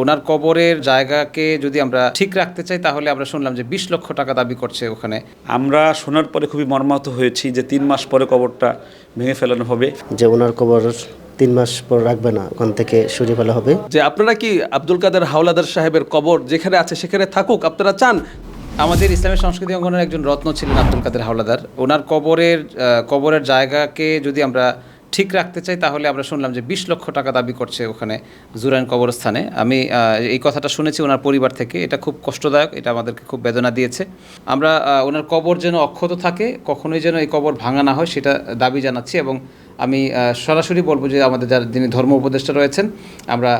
ওনার কবরের জায়গাকে যদি আমরা ঠিক রাখতে চাই তাহলে আমরা শুনলাম যে বিশ লক্ষ টাকা দাবি করছে ওখানে। আমরা শোনার পরে খুবই মর্মাহত হয়েছি যে তিন মাস পরে কবরটা ভেঙে ফেলানো হবে। যে ওনার কবর তিন মাস পর রাখবে না ওখান থেকে সরিয়ে ফেলা হবে। যে আপনারা কি আব্দুল কাদের হাওলাদার সাহেবের কবর যেখানে আছে সেখানে থাকুক আপনারা চান? আমাদের ইসলামী সংস্কৃতি অঙ্গনের একজন রত্ন ছিলেন আব্দুল কাদের হাওলাদার। ওনার কবরের কবরের জায়গাকে যদি আমরা ঠিক রাখতে চাই, তাহলে আমরা শুনলাম যে বিশ লক্ষ টাকা দাবি করছে ওখানে জুরাইন কবরস্থানে। আমি এই কথাটা শুনেছি ওনার পরিবার থেকে। এটা খুব কষ্টদায়ক, এটা আমাদেরকে খুব বেদনা দিয়েছে। আমরা ওনার কবর যেন অক্ষত থাকে, কখনোই যেন এই কবর ভাঙা না হয়, সেটা দাবি জানাচ্ছি এবং আমি সরাসরি বলব যে আমাদের যারা যিনি ধর্ম উপদেষ্টা রয়েছেন, আমরা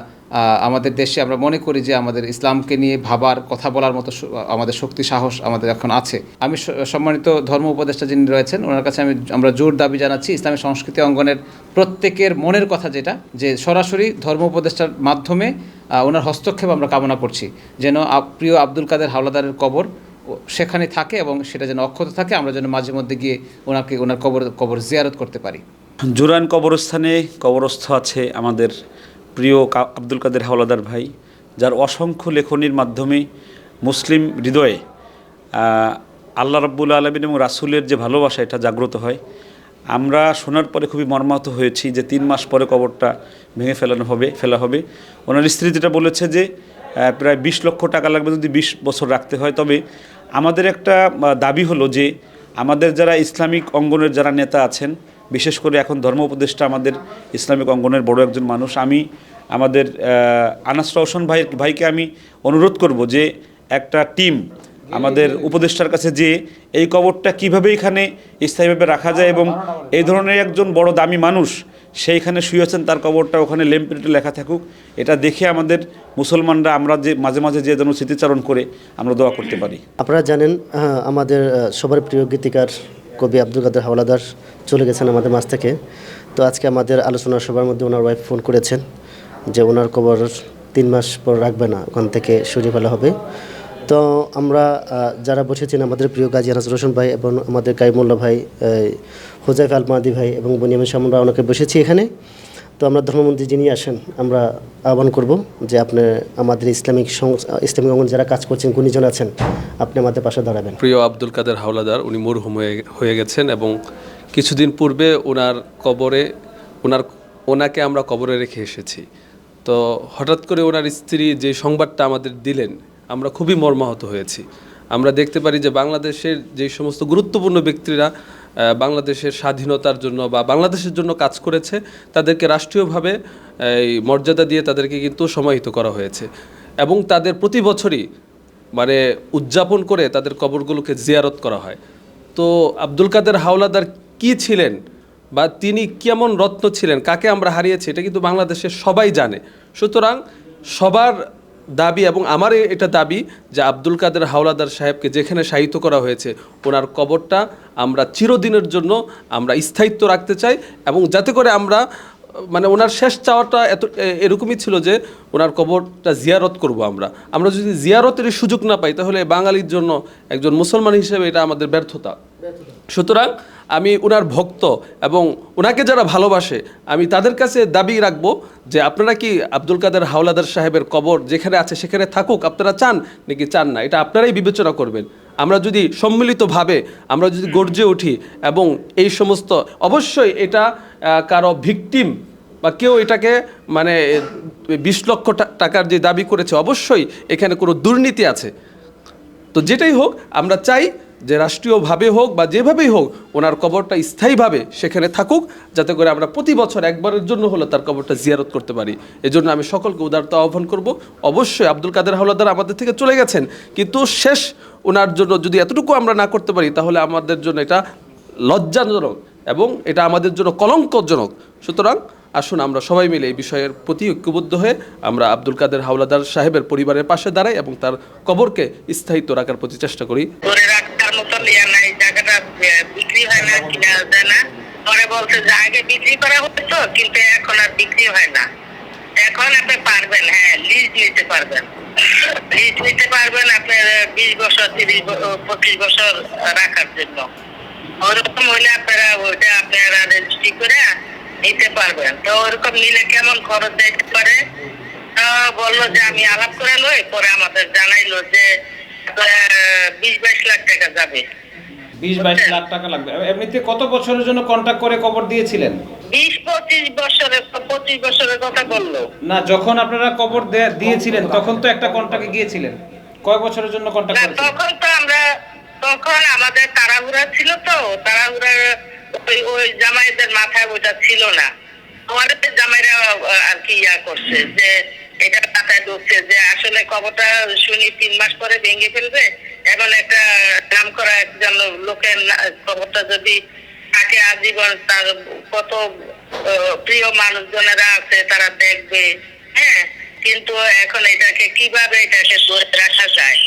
আমাদের দেশে আমরা মনে করি যে আমাদের ইসলামকে নিয়ে ভাবার, কথা বলার মতো আমাদের শক্তি, সাহস আমাদের এখন আছে। আমি সম্মানিত ধর্ম উপদেষ্টা যিনি রয়েছেন, ওনার কাছে আমি আমরা জোর দাবি জানাচ্ছি, ইসলামী সংস্কৃতি অঙ্গনের প্রত্যেকের মনের কথা যেটা, যে সরাসরি ধর্ম উপদেষ্টার মাধ্যমে ওনার হস্তক্ষেপ আমরা কামনা করছি। যেন প্রিয় আব্দুল কাদের হাওলাদারের কবর সেখানে থাকে এবং সেটা যেন অক্ষত থাকে, আমরা যেন মাঝে মধ্যে গিয়ে ওনাকে, ওনার কবর কবর জিয়ারত করতে পারি। জুরান কবরস্থানে কবরস্থ আছে আমাদের প্রিয় আব্দুল কাদের হাওলাদার ভাই, যার অসংখ্য লেখনির মাধ্যমে মুসলিম হৃদয়ে আল্লাহ রাব্বুল আলমিন এবং রাসুলের যে ভালোবাসা, এটা জাগ্রত হয়। আমরা শোনার পরে খুবই মর্মাহত হয়েছি যে তিন মাস পরে কবরটা ভেঙে ফেলানো হবে, ফেলা হবে। ওনার স্ত্রী যেটা বলেছে যে প্রায় বিশ লক্ষ টাকা লাগবে যদি বিশ বছর রাখতে হয়। তবে আমাদের একটা দাবি হলো যে, আমাদের যারা ইসলামিক অঙ্গনের যারা নেতা আছেন বিশেষ করে এখন ধর্ম উপদেষ্টা আমাদের ইসলামিক অঙ্গনের বড় একজন মানুষ, আমি আমাদের আনাস রওশন ভাই, ভাইকে আমি অনুরোধ করব যে একটা টিম আমাদের উপদেষ্টার কাছে যে এই কবরটা কীভাবে এখানে স্থায়ীভাবে রাখা যায় এবং এই ধরনের একজন বড় দামি মানুষ সেইখানে শুয়েছেন তার কবরটা ওখানে লেমপ্লেটে লেখা থাকুক। এটা দেখে আমাদের মুসলমানরা, আমরা যে মাঝে মাঝে যে যেন স্মৃতিচারণ করে আমরা দোয়া করতে পারি। আপনারা জানেন আমাদের সবার প্রিয় গীতিকার কবি আব্দুল কাদের হাওলাদার চলে গেছেন আমাদের মাছ থেকে। তো আজকে আমাদের আলোচনা সবার মধ্যে ওনার ওয়াইফ ফোন করেছেন যে ওনার কবর তিন মাস পর রাখবে না, ওখান থেকে সরিয়ে ফেলা হবে। তো আমরা যারা বসেছেন আমাদের প্রিয় গাজী আনাস রোশন ভাই এবং আমাদের কাইমুল্লা ভাই হোজাইফ আল মাদি ভাই এবং বনিয়ামিন আমরা অনেকে বসেছি এখানে। তো আমরা ধর্মমন্ত্রী যিনি আসেন আমরা আহ্বান করব যে আপনি আমাদের ইসলামিক ইসলামিক অঙ্গন যারা কাজ করছেন, গুণীজন আছেন, আপনি আমাদের পাশে দাঁড়াবেন। প্রিয় আব্দুল কাদের হাওলাদার, উনি মরহুম হয়ে গেছেন এবং কিছুদিন পূর্বে ওনার কবরে, ওনার, ওনাকে আমরা কবরে রেখে এসেছি। তো হঠাৎ করে ওনার স্ত্রী যে সংবাদটা আমাদের দিলেন, আমরা খুবই মর্মাহত হয়েছি। আমরা দেখতে পারি যে বাংলাদেশের যে সমস্ত গুরুত্বপূর্ণ ব্যক্তিরা বাংলাদেশের স্বাধীনতার জন্য বা বাংলাদেশের জন্য কাজ করেছে, তাদেরকে রাষ্ট্রীয়ভাবে, এই মর্যাদা দিয়ে তাদেরকে কিন্তু সমাহিত করা হয়েছে। এবং তাদের প্রতি বছরই মানে উদযাপন করে তাদের কবরগুলোকে জিয়ারত করা হয়। তো আব্দুল কাদের হাওলাদার কি ছিলেন বা তিনি কেমন রত্ন ছিলেন, কাকে আমরা হারিয়েছি, এটা কিন্তু বাংলাদেশের সবাই জানে। সুতরাং সবার দাবি এবং আমার এটা দাবি যে আব্দুল কাদের হাওলাদার সাহেবকে যেখানে সাহিত্য করা হয়েছে ওনার কবরটা আমরা চিরদিনের জন্য আমরা স্থায়িত্ব রাখতে চাই এবং যাতে করে আমরা মানে ওনার শেষ চাওয়াটা এত এরকমই ছিল যে ওনার কবরটা জিয়ারত করব আমরা। আমরা যদি জিয়ারতের সুযোগ না পাই তাহলে বাঙালির জন্য একজন মুসলমান হিসেবে এটা আমাদের ব্যর্থতা। সুতরাং আমি ওনার ভক্ত এবং ওনাকে যারা ভালোবাসে, আমি তাদের কাছে দাবি রাখব যে আপনারা কি আব্দুল কাদের হাওলাদার সাহেবের কবর যেখানে আছে সেখানে থাকুক, আপনারা চান? নাকি চান না? এটা আপনারাই বিবেচনা করবেন। আমরা যদি সম্মিলিতভাবে, আমরা যদি গর্জে উঠি এবং এই সমস্ত, অবশ্যই এটা কারও ভিকটিম বা কেউ এটাকে মানে বিশ লক্ষ টাকার যে দাবি করেছে, অবশ্যই এখানে কোনো দুর্নীতি আছে। তো যেটাই হোক, আমরা চাই যে রাষ্ট্রীয়ভাবে হোক বা যেভাবেই হোক, ওনার কবরটা স্থায়ীভাবে সেখানে থাকুক, যাতে করে আমরা প্রতি বছর একবারের জন্য হলে তার কবরটা জিয়ারত করতে পারি। এজন্য আমি সকলকে উদারতা আহ্বান করব। অবশ্যই আব্দুল কাদের হাওলাদার আমাদের থেকে চলে গেছেন, কিন্তু শেষ ওনার জন্য যদি এতটুকু আমরা না করতে পারি, তাহলে আমাদের জন্য এটা লজ্জাজনক এবং এটা আমাদের জন্য কলঙ্কজনক। সুতরাং আসুন আমরা সবাই মিলে এই বিষয়ের প্রতি ঐক্যবদ্ধ হয়ে আমরা আব্দুল কাদের হাওলাদার সাহেবের পরিবারের পাশে দাঁড়াই এবং তার কবরকে স্থায়িত্ব রাখার প্রতি চেষ্টা করি ধরে রাখার মতো ইয়ে নাই জায়গাটা আহ, বিক্রি হয় না কিনা যায় না। পরে বলছে যে আগে বিক্রি করা হতো, কিন্তু এখন আর বিক্রি হয় না। এখন আপনি পারবেন হ্যাঁ লিজ নিতে পারবেন। লিজ নিতে পারবেন আপনার বিশ বছর, তিরিশ পঁচিশ বছর রাখার জন্য। ওরকম হলে আপনারা ওইটা আপনারা রেজিস্ট্রি করে নিতে পারবেন। তো ওরকম নিলে কেমন খরচ দিতে পারে? বলল যে আমি আলাপ করে লই, পরে আমাদের জানাইলো যে বিশ বাইশ লাখ টাকা যাবে। বিশ বাইশ লাখ টাকা লাগবে। এমনিতে কত বছরের জন্য কন্ট্যাক্ট করে কবর দিয়েছিলেন? বিশ পঁচিশ বছরের পঁচিশ বছরের কথা বলল। না যখন আপনারা কবর দিয়েছিলেন তখন তো একটা কন্ট্রাক্টে গিয়েছিলেন। কয় বছরের জন্য কন্ট্যাক্ট না করেছিলেন? তখন তো আমরা তখন আমাদের তাড়াহুড়া ছিল তো তাড়াহুড়া ওই ওই জামাইদের মাথায় ওটা ছিল না। আমাদের জামাইরা আর কি ইয়া করছে যে এটা মাথায় ঢুকছে যে আসলে খবরটা শুনি তিন মাস পরে ভেঙে ফেলবে। এমন একটা নাম করা একজন লোকের খবরটা যদি থাকে আজীবন, তার কত প্রিয় মানুষজনেরা আছে, তারা দেখবে। হ্যাঁ কিন্তু এখন এটাকে কীভাবে এটাকে ধরে রাখা যায়?